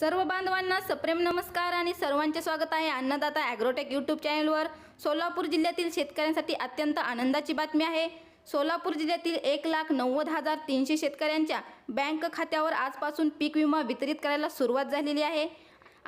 सर्व बांधवांना सप्रेम नमस्कार आणि सर्वांचे स्वागत आहे अन्नदाता ॲग्रोटेक यूट्यूब चॅनलवर. सोलापूर जिल्ह्यातील शेतकऱ्यांसाठी अत्यंत आनंदाची बातमी आहे. सोलापूर जिल्ह्यातील एक लाख नव्वद हजार तीनशे शेतकऱ्यांच्या बँक खात्यावर आजपासून पीक विमा वितरित करायला सुरुवात झालेली आहे.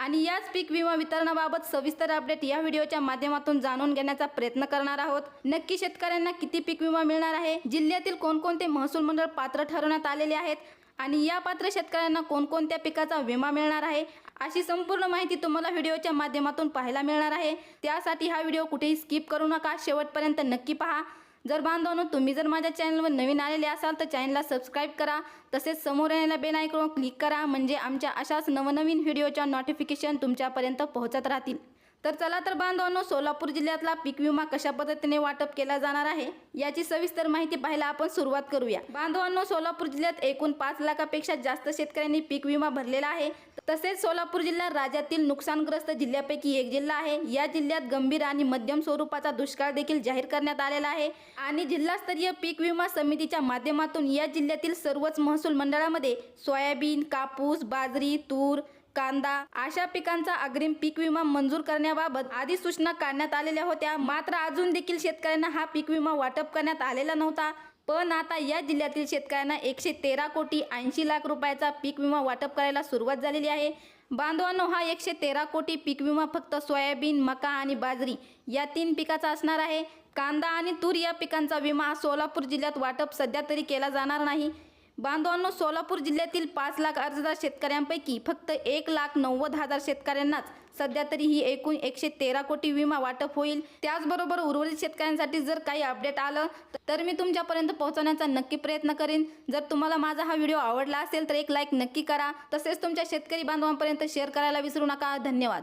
आणि याच पीक विमा वितरणाबाबत सविस्तर अपडेट या व्हिडिओच्या माध्यमातून जाणून घेण्याचा प्रयत्न करणार आहोत. नक्की शेतकऱ्यांना किती पीक विमा मिळणार आहे? जिल्ह्यातील कोणकोणते महसूल मंडळ पात्र ठरवण्यात आलेले आहेत? आणि या पात्र शेतकऱ्यांना कोणकोणत्या पिकाचा विमा मिळणार आहे? अशी संपूर्ण माहिती तुम्हाला व्हिडिओच्या माध्यमातून पाहायला मिळणार आहे. त्यासाठी हा व्हिडिओ कुठेही स्किप करू नका. शेवटपर्यंत नक्की पहा. जर बांधवांनो तुम्ही जर माझ्या चॅनलवर नवीन आलेले असाल तर चॅनलला सबस्क्राईब करा तसेच समोर येणाऱ्या बेल आयकॉन क्लिक करा म्हणजे आमच्या अशाच नवनवीन व्हिडिओच्या नोटिफिकेशन तुमच्यापर्यंत पोहोचत राहतील. तर चला तर बांधवांनो सोलापूर जिल्ह्यातला पीक विमा कशा पद्धतीने वाटप केला जाणार आहे याची सविस्तर माहिती पाहायला आपण सुरुवात करूया. बांधवांनो सोलापूर जिल्ह्यात एकूण पाच लाखापेक्षा जास्त शेतकऱ्यांनी पीक विमा भरलेला आहे. तसेच सोलापूर जिल्हा राज्यातील नुकसानग्रस्त जिल्ह्यापैकी एक जिल्हा आहे. या जिल्ह्यात गंभीर आणि मध्यम स्वरूपाचा दुष्काळ देखील जाहीर करण्यात आलेला आहे. आणि जिल्हास्तरीय पीक विमा समितीच्या माध्यमातून या जिल्ह्यातील सर्वच महसूल मंडळामध्ये सोयाबीन कापूस बाजरी तूर कांदा. अशा पिकांचा अग्रिम पीक विमा मंजूर करण्याबाबत आधी सूचना काढण्यात आलेल्या होत्या. मात्र अजून देखील शेतकऱ्यांना हा पीक विमा वाटप करण्यात आलेला नव्हता. पण आता या जिल्ह्यातील शेतकऱ्यांना एकशे तेरा कोटी ऐंशी लाख रुपयाचा पीक विमा वाटप करायला सुरुवात झालेली आहे. बांधवांनो हा एकशे तेरा कोटी पीक विमा फक्त सोयाबीन मका आणि बाजरी या तीन पिकाचा असणार आहे. कांदा आणि तूर या पिकांचा विमा सोलापूर जिल्ह्यात वाटप सध्या तरी केला जाणार नाही. बांधवांनो सोलापूर जिल्ह्यातील पाच लाख अर्जदार शेतकऱ्यांपैकी फक्त एक लाख नव्वद हजार शेतकऱ्यांनाच सध्या तरी ही एकूण एकशे तेरा कोटी विमा वाटप होईल. त्याचबरोबर उर्वरित शेतकऱ्यांसाठी जर काही अपडेट आलं तर मी तुमच्यापर्यंत पोहोचवण्याचा नक्की प्रयत्न करेन. जर तुम्हाला माझा हा व्हिडिओ आवडला असेल तर एक लाईक नक्की करा. तसेच तुमच्या शेतकरी बांधवांपर्यंत शेअर करायला विसरू नका. धन्यवाद.